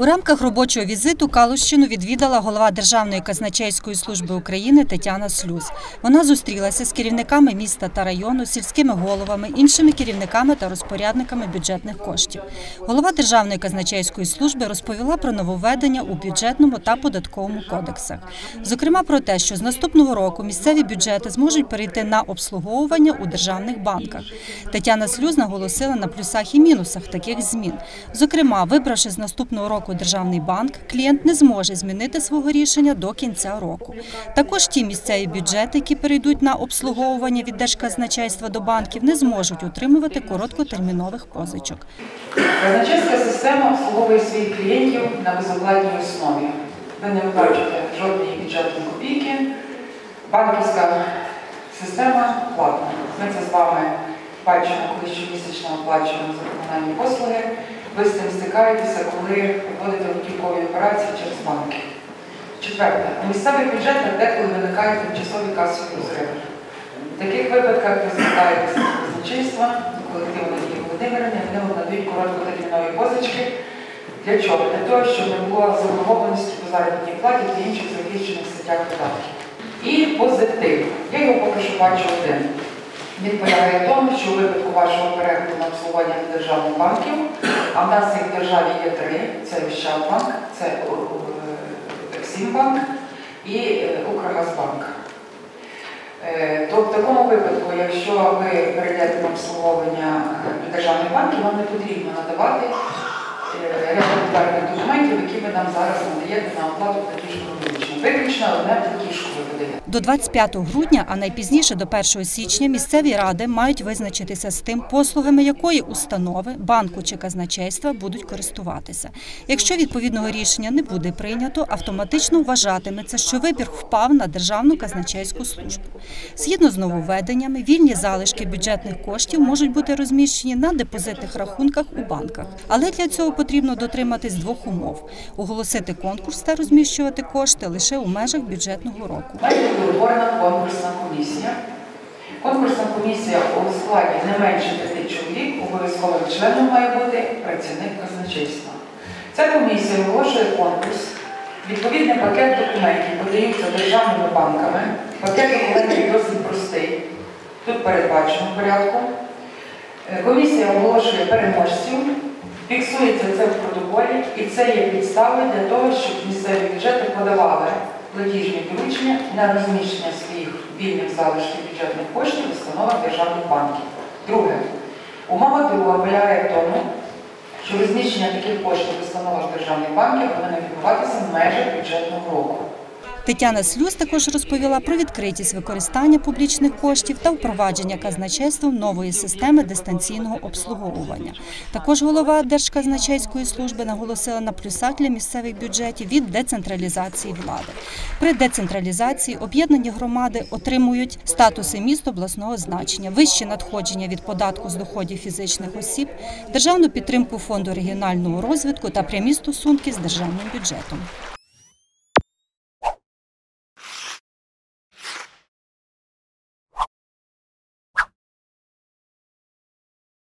У рамках робочого візиту Калущину відвідала голова Державної казначейської служби України Тетяна Слюз. Вона зустрілася з керівниками міста та району, сільськими головами, іншими керівниками та розпорядниками бюджетних коштів. Голова Державної казначейської служби розповіла про нововведення у бюджетному та податковому кодексах. Зокрема, про те, що з наступного року місцеві бюджети зможуть перейти на обслуговування у державних банках. Тетяна Слюз наголосила на плюсах і мінусах таких змін. Зокрема, вибравши з наступного року державний банк, клієнт не зможе змінити свого рішення до кінця року. Також ті місцеві бюджети, які перейдуть на обслуговування від держказначейства до банків, не зможуть утримувати короткотермінових позичок. Казначейська система обслуговує своїх клієнтів на безоплатній основі. Ви не бачите жодної бюджетної копійки. Банківська система платна. Ми це з вами бачимо, коли щомісячно оплачуємо за комунальні послуги. Ви з цим стикаєтеся, коли вводите готівкові операції через банки. Четверте, у місцевих бюджетах деколи виникають тимчасові касові розриви. В таких випадках ви звертаєтеся до казначейства, до колективу Надії Володимирівни, вони вам надають короткотермінові позички. Для чого? Для того, щоб не було заборгованості по заробітній платі та інших захищених статтях податків. І позитив. Я його поки що бачу один. Він полягає в тому, що у випадку вашого переходу на обслуговування державних банків, а в нас їх в державі є три: це Ощадбанк, це е, Ексімбанк і е, Укргазбанк. Е, То в такому випадку, якщо ви перейдете на обслуговування державних банків, вам не потрібно надавати ряд документів які ви нам зараз надаєте на оплату платіжного. Виключно одне платіжку ви подаєте. До 25 грудня, а найпізніше до 1 січня, місцеві ради мають визначитися з тим, послугами якої установи, банку чи казначейства будуть користуватися. Якщо відповідного рішення не буде прийнято, автоматично вважатиметься, що вибір впав на Державну казначейську службу. Згідно з нововведеннями, вільні залишки бюджетних коштів можуть бути розміщені на депозитних рахунках у банках. Але для цього потрібно дотриматись двох умов: оголосити конкурс та розміщувати кошти лише у межах бюджетного року. Утворена конкурсна комісія. Конкурсна комісія у складі не менше п'яти чоловік, обов'язковим членом має бути працівник казначейства. Ця комісія оголошує конкурс. Відповідний пакет документів подаються державними банками. Пакет документів досить простий. Тут передбачено порядку. Е, Комісія оголошує переможців, фіксується це в і це є підстави для того, щоб місцеві бюджети подавали платіжні доручення на розміщення своїх вільних залишків бюджетних коштів в установах державних банків. Друге, умова друга полягає в тому, що розміщення таких коштів в установах державних банків повинно відбуватися в межах бюджетного року. Тетяна Слюз також розповіла про відкритість використання публічних коштів та впровадження казначейством нової системи дистанційного обслуговування. Також голова Держказначейської служби наголосила на плюсах для місцевих бюджетів від децентралізації влади. При децентралізації об'єднані громади отримують статуси міст обласного значення, вищі надходження від податку з доходів фізичних осіб, державну підтримку фонду регіонального розвитку та прямі стосунки з державним бюджетом.